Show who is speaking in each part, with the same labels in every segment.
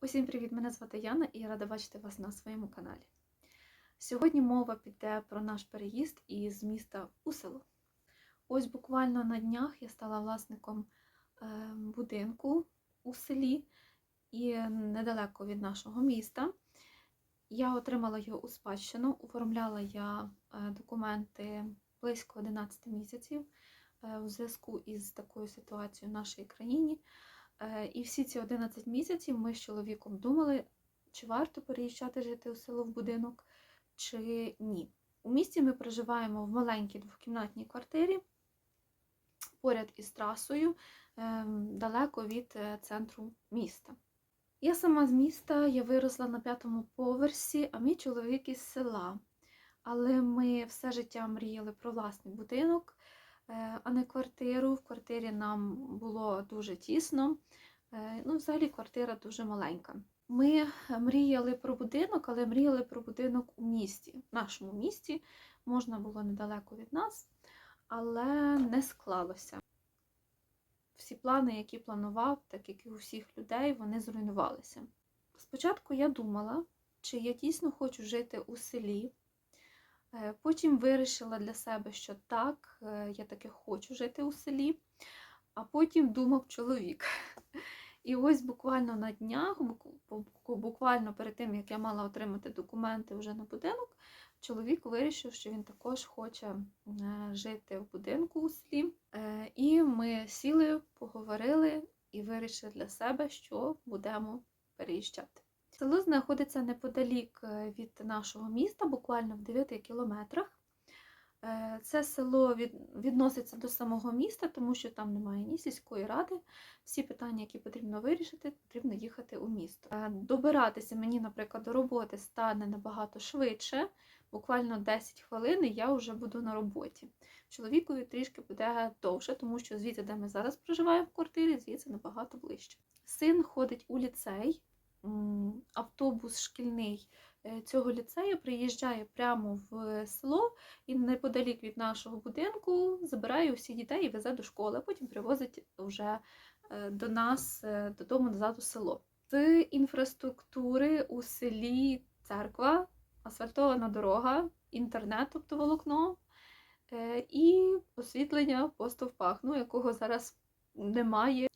Speaker 1: Усім привіт! Мене звати Яна і я рада бачити вас на своєму каналі. Сьогодні мова піде про наш переїзд із міста у село. Ось буквально на днях я стала власником е, будинку у селі і недалеко від нашого міста. Я отримала його у спадщину, оформляла я е, документи близько 11 місяців е, у зв'язку із такою ситуацією в нашій країні. Е, І всі ці 11 місяців ми з чоловіком думали, чи варто переїжджати жити у село в будинок, чи ні. У місті ми проживаємо в маленькій двохкімнатній квартирі поряд із трасою, ем, далеко від е, центру міста. Я сама з міста, я виросла на п'ятому поверсі, а мій чоловік із села. Але ми все життя мріяли про власний будинок, а не квартиру. В квартирі нам було дуже тісно. Е, Ну, взагалі, квартира дуже маленька. Ми мріяли про будинок, але мріяли про будинок у місті. В нашому місті можна було недалеко від нас, але не склалося. Всі плани, які планував, так як і у всіх людей, вони зруйнувалися. Спочатку я думала, чи я дійсно хочу жити у селі. Е, Потім вирішила для себе, що так, е, я таки хочу жити у селі, а потім думав чоловік. І ось буквально на днях, буквально перед тим, як я мала отримати документи вже на будинок, чоловік вирішив, що він також хоче е, жити в будинку у селі. І ми сіли, поговорили і вирішили для себе, що будемо переїжджати. Село знаходиться неподалік е, від нашого міста, буквально в 9 кілометрах. Е, Це село відноситься до самого міста, тому що там немає ні сільської ради. Всі питання, які потрібно вирішити, потрібно їхати у місто. Е, Добиратися мені, наприклад, до роботи стане набагато швидше. Буквально 10 хвилин і я вже буду на роботі. Чоловікові трішки буде довше, тому що звідси, де ми зараз проживаємо в квартирі, звідси набагато ближче. Син ходить у ліцей, автобус шкільний е, цього ліцею приїжджає прямо в село і неподалік від нашого будинку забирає усіх дітей і везе до школи, а потім привозить вже е, до нас е, додому назад у село. З інфраструктури у селі церква, асфальтована дорога, інтернет, тобто волокно, і освітлення по стовпах, ну, якого зараз немає.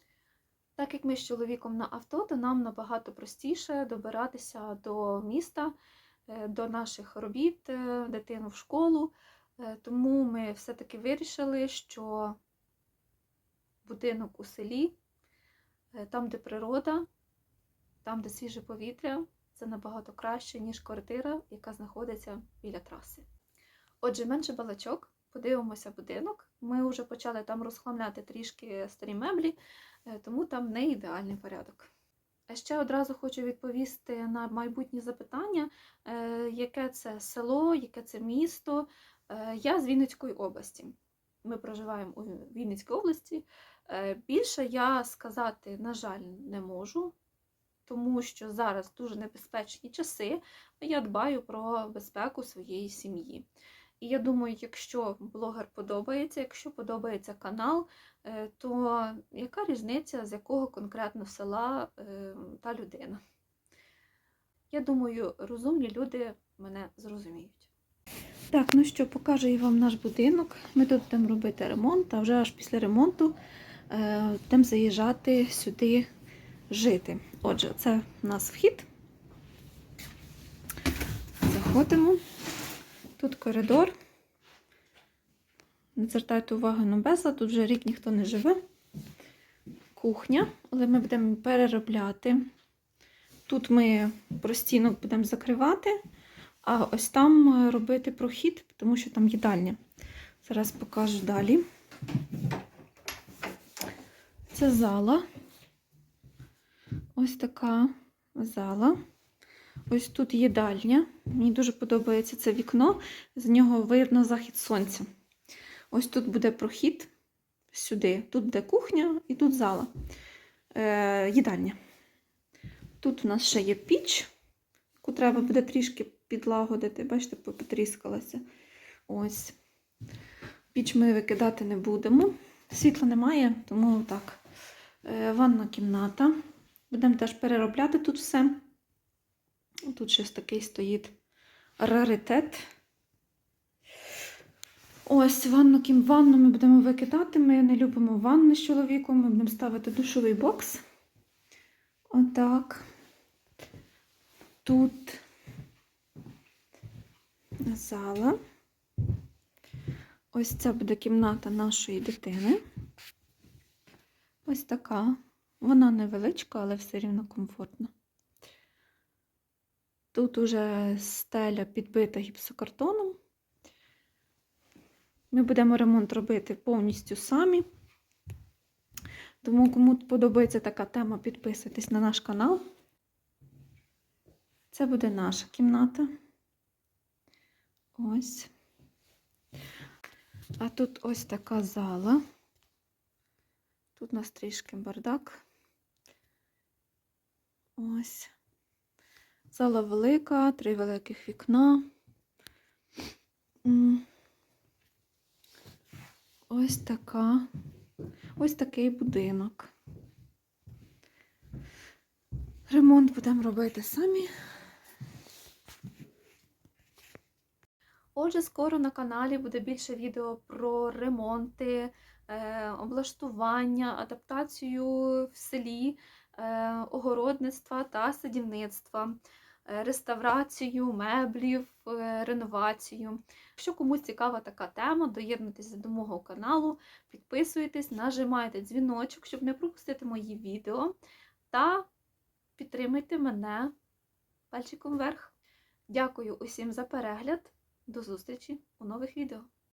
Speaker 1: Так як ми з чоловіком на авто, то нам набагато простіше добиратися до міста, е, до наших робіт, е, дитину в школу. Е, Тому ми все-таки вирішили, що будинок у селі, там, де природа, там, де свіже повітря, це набагато краще, ніж квартира, яка знаходиться біля траси. Отже, менше балачок, подивимося будинок. Ми вже почали там розхламляти трішки старі меблі, тому там не ідеальний порядок. Ще одразу хочу відповісти на майбутні запитання, е, яке це село, яке це місто. Е, Я з Вінницької області. Ми проживаємо у Вінницькій області. Е, Більше я сказати, на жаль, не можу, тому що зараз дуже небезпечні часи, а я дбаю про безпеку своєї сім'ї. І я думаю, якщо блогер подобається, якщо подобається канал, е, то яка різниця, з якого конкретно села е, та людина? Я думаю, розумні люди мене зрозуміють. Так, ну що, покажу я вам наш будинок. Ми тут будемо робити ремонт, а вже аж після ремонту е, будемо заїжджати сюди жити. Отже, це у нас вхід. Заходимо. Тут коридор. Не звертайте увагу на безлад, тут вже рік ніхто не живе. Кухня, але ми будемо переробляти. Тут ми простінок будемо закривати, а ось там робити прохід, тому що там їдальня. Зараз покажу далі. Це зала. Ось така зала. Ось тут їдальня. Мені дуже подобається це вікно, з нього видно захід сонця. Ось тут буде прохід сюди. Тут буде кухня і тут зала. Е, їдальня. Тут у нас ще є піч, яку треба буде трішки підлагодити. Бачите, потріскалася. Ось. Піч ми викидати не будемо. Світла немає, тому так. Е, ванна кімната. Будемо теж переробляти тут все. Тут щось такий стоїть раритет. Ось ванну кім ванну ми будемо викидати. Ми не любимо ванни з чоловіком. Ми будемо ставити душовий бокс. Отак. Тут зала. Ось це буде кімната нашої дитини. Ось така. Вона невеличка, але все рівно комфортна. Тут уже стеля підбита гіпсокартоном. Ми будемо ремонт робити повністю самі. Тому, кому подобається така тема, підписуйтесь на наш канал. Це буде наша кімната. Ось. А тут ось така зала. Тут у нас трішки бардак. Ось. Зала велика, три великих вікна. Ось така. Ось такий будинок. Ремонт будемо робити самі. Отже, скоро на каналі буде більше відео про ремонти, е, облаштування, адаптацію в селі, е, огородництва та садівництва, реставрацію меблів, е, реновацію. Якщо комусь цікава така тема, доєднуйтеся до мого каналу, підписуйтесь, нажимайте дзвіночок, щоб не пропустити мої відео, та підтримайте мене пальчиком вверх. Дякую усім за перегляд. До зустрічі у нових відео.